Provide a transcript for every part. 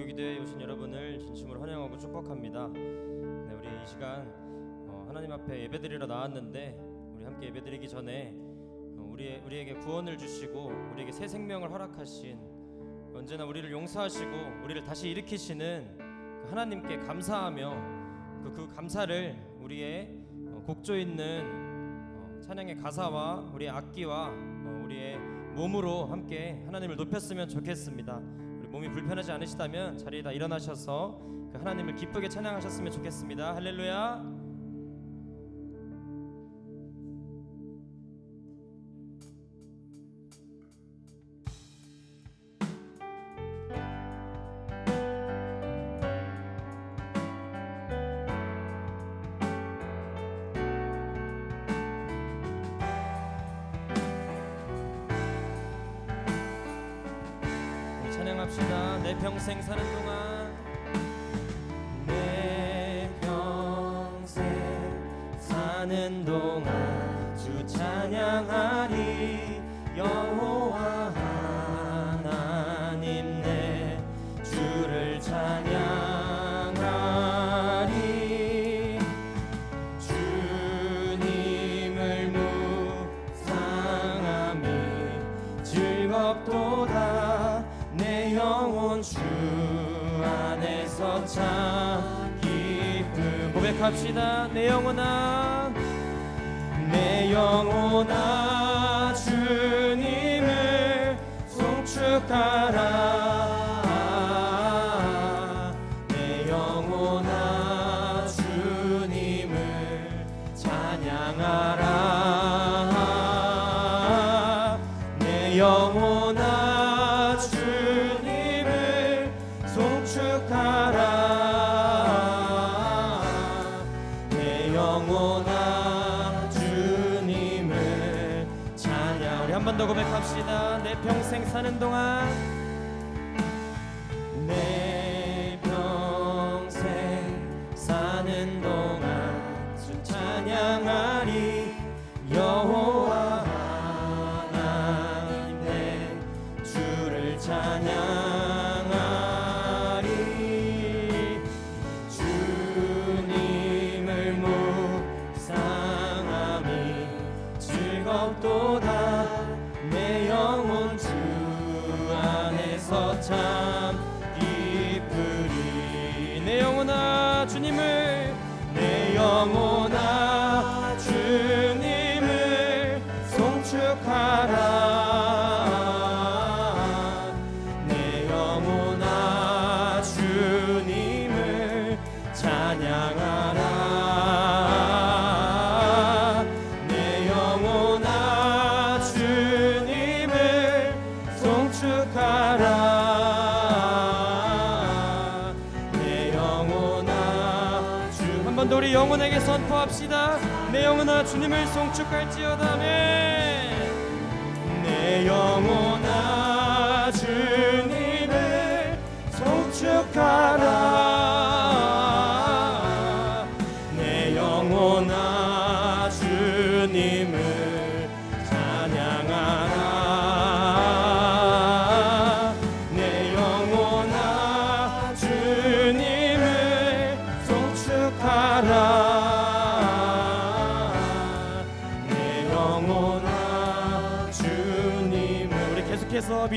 고교기대에 오신 여러분을 진심으로 환영하고 축복합니다. 네, 우리 이 시간 어, 하나님 앞에 예배드리러 나왔는데 우리 함께 예배드리기 전에 어, 우리 우리에게 구원을 주시고 우리에게 새 생명을 허락하신 언제나 우리를 용서하시고 우리를 다시 일으키시는 그 하나님께 감사하며 그, 그 감사를 우리의 어, 곡조 있는 어, 찬양의 가사와 우리의 악기와 어, 우리의 몸으로 함께 하나님을 높였으면 좋겠습니다. 몸이 불편하지 않으시다면 자리에다 일어나셔서 그 하나님을 기쁘게 찬양하셨으면 좋겠습니다. 할렐루야. 합시다. 내 평생 사는 동안 합시다. 내 영혼아 내 영혼아 주님을 송축하라. 내 영혼아 사는 동안 안에서 참 기쁘리 내 영혼아 주님을. 내 영혼아 주님을 송축하라. 내 영혼아 주님을 찬양하라. 내 영혼아 주님을 송축하라 우리 영혼에게 선포합시다. 내 영혼아 주님을 송축할지어다. 아멘. 내 영혼아 주님을 송축하라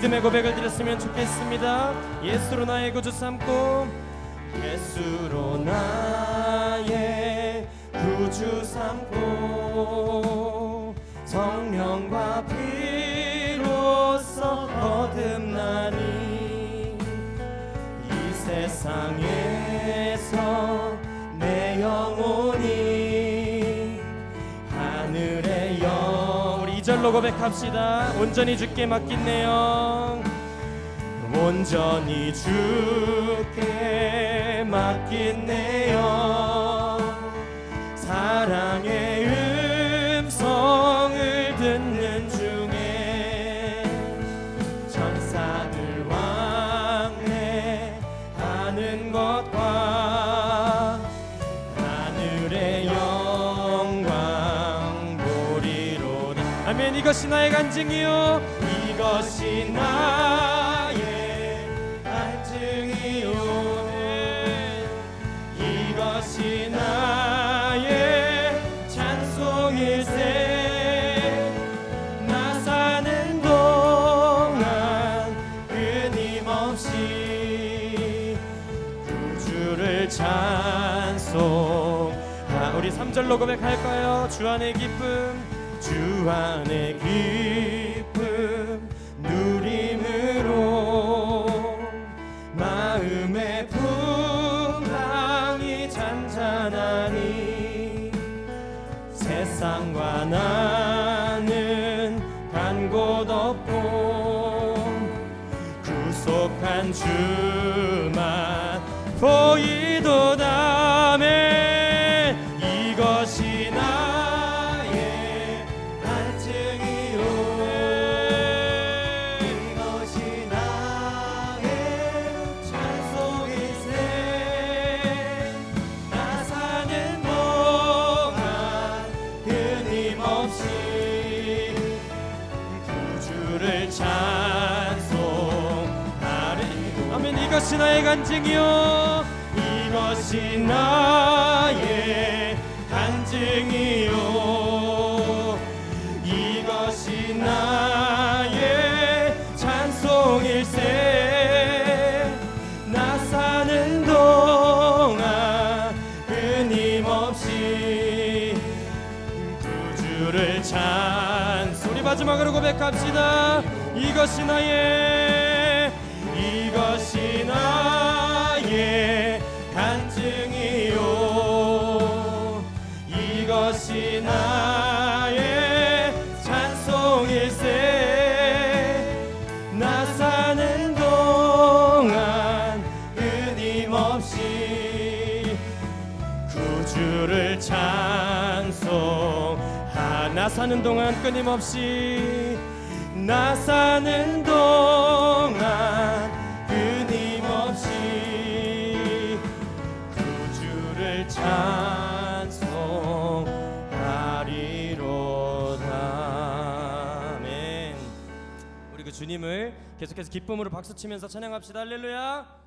믿음의 고백을 드렸으면 좋겠습니다. 예수로 나의 구주 삼고 예수로 나의 구주 삼고 성령과 피로써 거듭나니 이 세상에 이절로 고백합시다. 온전히 주께 맡긴 내영 온전히 주께 맡긴 내영 사랑의 이것이 나의 간증이요. 이것이 나의 간증이요. 네. 이것이 나의 찬송일세. 나 사는 동안 끊임없이 구주를 찬송. 아, 우리 3절 녹음에 갈까요? 주 안의 기쁨. 주 안의 기쁨 누림으로 마음의 풍랑이 잔잔하니 세상과 나는 간곳 없고 구속한 주만 보이 간증이요. 이것이 나의 간증이요. 이것이 나의 찬송일세. 나 사는 동안 끊임없이 구주를 찬송 우리 마지막으로 고백합시다. 이것이 나의 사는 동안 끊임없이 나 사는 동안 끊임없이 구주를 찬송하리로다. 아멘. 우리 그 주님을 계속해서 기쁨으로 박수치면서 찬양합시다. 할렐루야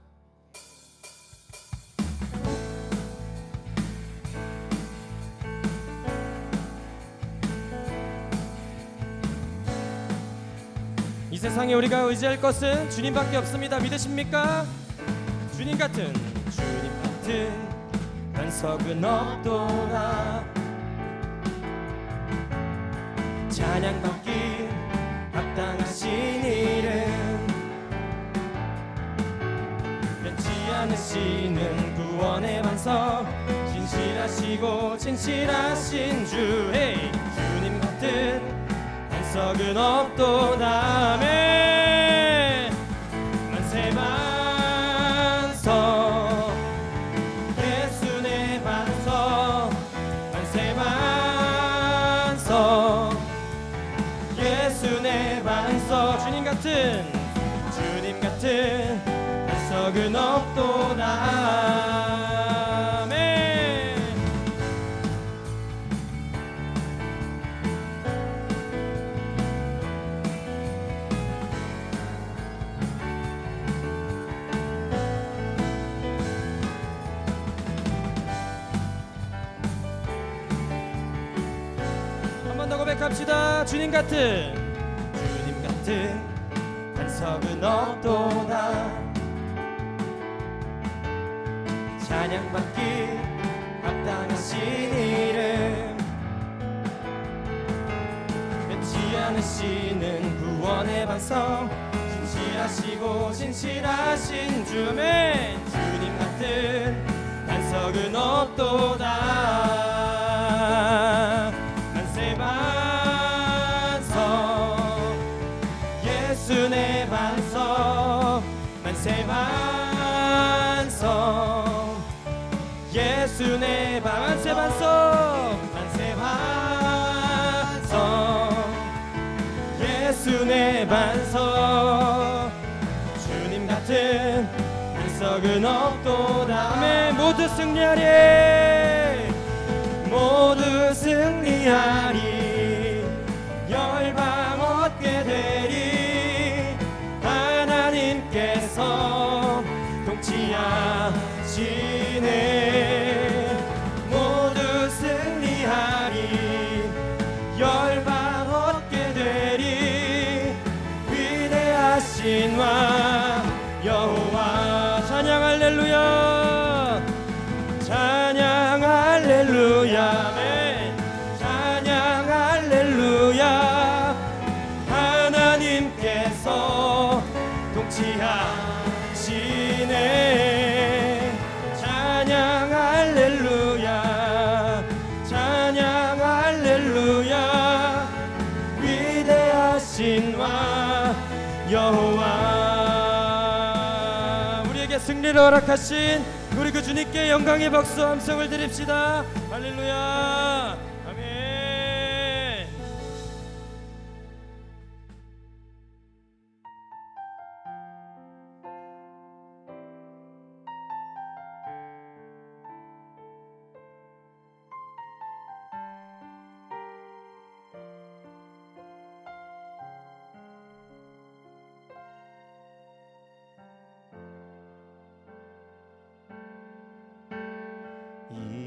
세상에 우리가 의지할 것은 주님밖에 없습니다. 믿으십니까? 주님 같은 주님 같은 반석은 없도다. 찬양받기 합당하신 이름 변치 않으시는 구원의 반석 진실하시고 진실하신 주 헤이 주님 같은 반석은 없도다 네 만세 반석 예수 내 반석 만세 반석 예수 내 반석 주님 같은 주님 같은 반석은 없도다 고백합시다. 주님 같은. 주님 같은. 반석은 없도다. 찬양받기 합당하신 이름. 변치 않으시는 구원의 반석 진실하시고 진실하신 주의 주님 같은. 반석은 없도다 반석은 없도다. 아멘. 모두 승리하리. 모두 승리하리 찬양 할렐루야 우리에게 승리를 허락하신 우리 그 주님께 영광의 박수 함성을 드립시다. 할렐루야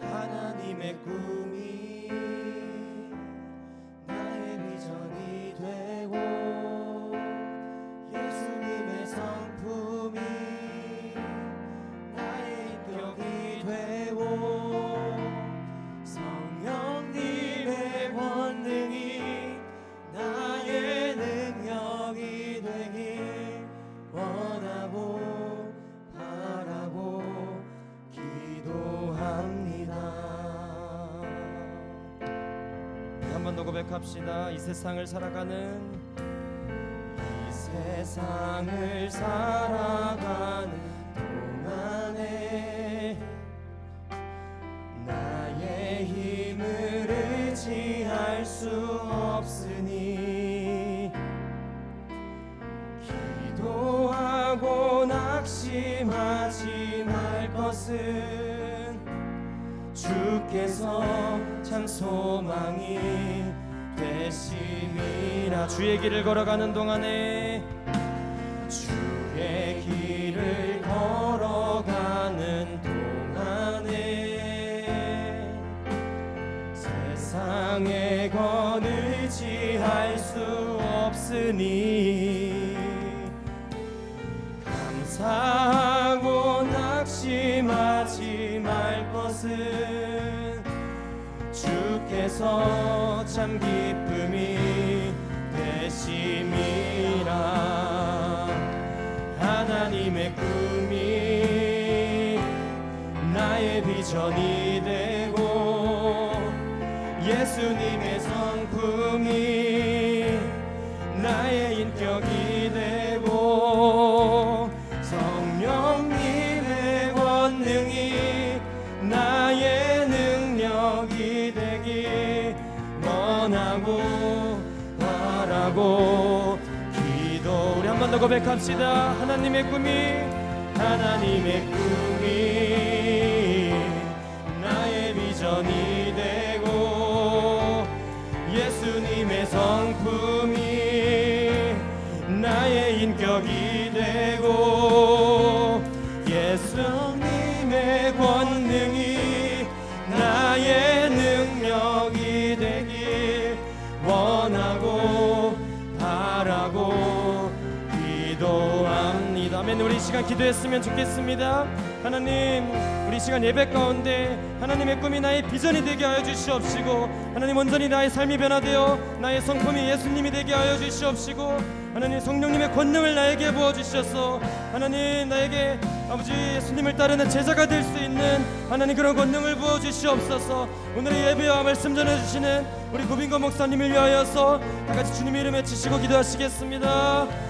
하나님의 꿈이 고백합시다. 이 세상을 살아가는 이 세상을 살아가는 동안에 나의 힘을 의지할 수 없으니 기도하고 낙심하지 말 것은 주께서 참 소망이 되심이라. 주의 길을 걸어가는 동안에 주의 길을 걸어가는 동안에 세상에 건 의지할 수 없으니 감사하고 낙심하지 말 것은 주께서 참 기쁨이 되심이라. 하나님의 꿈이 나의 비전이 되고 예수님의 성품이 고백합시다. 하나님의 꿈이 하나님의 꿈이 우리 이 시간 기도했으면 좋겠습니다. 하나님, 우리 이 시간 예배 가운데 하나님의 꿈이 나의 비전이 되게 하여 주시옵시고 하나님 온전히 나의 삶이 변화되어 나의 성품이 예수님이 되게 하여 주시옵시고 하나님 성령님의 권능을 나에게 부어 주셔서 하나님 나에게 아버지 예수님을 따르는 제자가 될 수 있는 하나님 그런 권능을 부어 주시옵소서 오늘의 예배와 말씀 전해 주시는 우리 고빈거 목사님을 위하여서 다 같이 주님의 이름에 치시고 기도하시겠습니다.